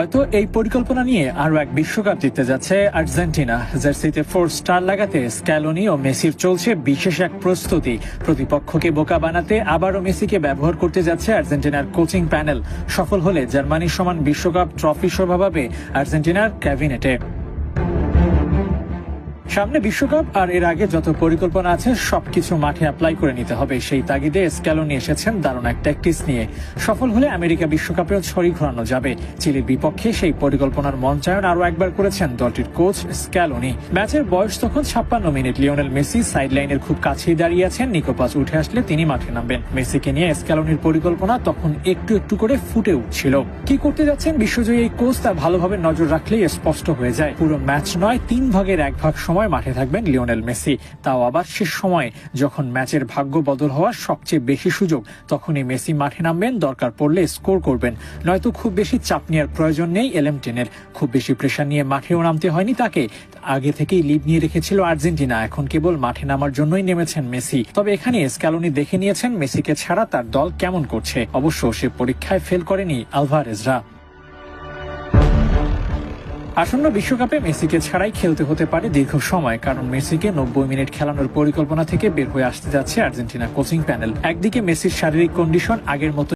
হয়তো এই পরিকল্পনা নিয়ে আরও এক বিশ্বকাপ জিততে যাচ্ছে আর্জেন্টিনা। জার্সিতে ফোর স্টার লাগাতে স্ক্যালোনি ও মেসির চলছে বিশেষ এক প্রস্তুতি। প্রতিপক্ষকে বোকা বানাতে আবারও মেসিকে ব্যবহার করতে যাচ্ছে আর্জেন্টিনার কোচিং প্যানেল। সফল হলে জার্মানির সমান বিশ্বকাপ ট্রফি শোভা পাবে আর্জেন্টিনার ক্যাবিনেটে। সামনে বিশ্বকাপ আর এর আগে যত পরিকল্পনা আছে, সবকিছু মাঠে অ্যাপ্লাই করে নিতে হবে। সেই তাগিদে স্ক্যালোনি এসেছেন দারুণ এক ট্যাকটিস নিয়ে। সফল হলে আমেরিকা বিশ্বকাপেও ছড়ি ঘোরানো যাবে। চিলির বিপক্ষে সেই পরিকল্পনার মঞ্চায়ন আরও একবার করেছেন দলটির কোচ স্ক্যালোনি। ম্যাচের বয়স তখন ছাপ্পান্ন মিনিট। লিওনেল মেসি সাইড লাইনের খুব কাছেই দাঁড়িয়ে আছেন। নিকোপাস উঠে আসলে তিনি মাঠে নামবেন। মেসিকে নিয়ে স্ক্যালোনির পরিকল্পনা তখন একটু একটু করে ফুটে উঠছিল। কি করতে যাচ্ছেন বিশ্বজয়ী এই কোচ তা ভালোভাবে নজর রাখলেই স্পষ্ট হয়ে যায়। পুরো ম্যাচ নয়, তিন ভাগের এক ভাগ সময় মাঠে থাকবেন লিওনেল মেসি। তাও আবার শেষ সময়ে যখন ম্যাচের ভাগ্য বদল হওয়ার সবচেয়ে বেশি সুযোগ, তখনই মেসি মাঠে নামবেন, দরকার পড়লে স্কোর করবেন। নয়তো খুব বেশি চাপ নেওয়ার প্রয়োজন নেই এলএম টেনের খুব বেশি প্রেশার নিয়ে মাঠেও নামতে হয়নি তাকে। আগে থেকেই লিড নিয়ে রেখেছিল আর্জেন্টিনা। এখন কেবল মাঠে নামার জন্যই নেমেছেন মেসি। তবে এখানে স্ক্যালোনি দেখে নিয়েছেন মেসিকে ছাড়া তার দল কেমন করছে। অবশ্য সে পরীক্ষায় ফেল করেনি আলভারেজরা। আসন্ন বিশ্বকাপে মেসিকে ছাড়াই খেলতে হতে পারে দীর্ঘ সময়, কারণ মেসিকে নব্বই মিনিট খেলানোর পরিকল্পনা থেকে বের হয়ে আসতে যাচ্ছে আর্জেন্টিনা কোচিং প্যানেল। একদিকে মেসির শারীরিক কন্ডিশন আগের মতো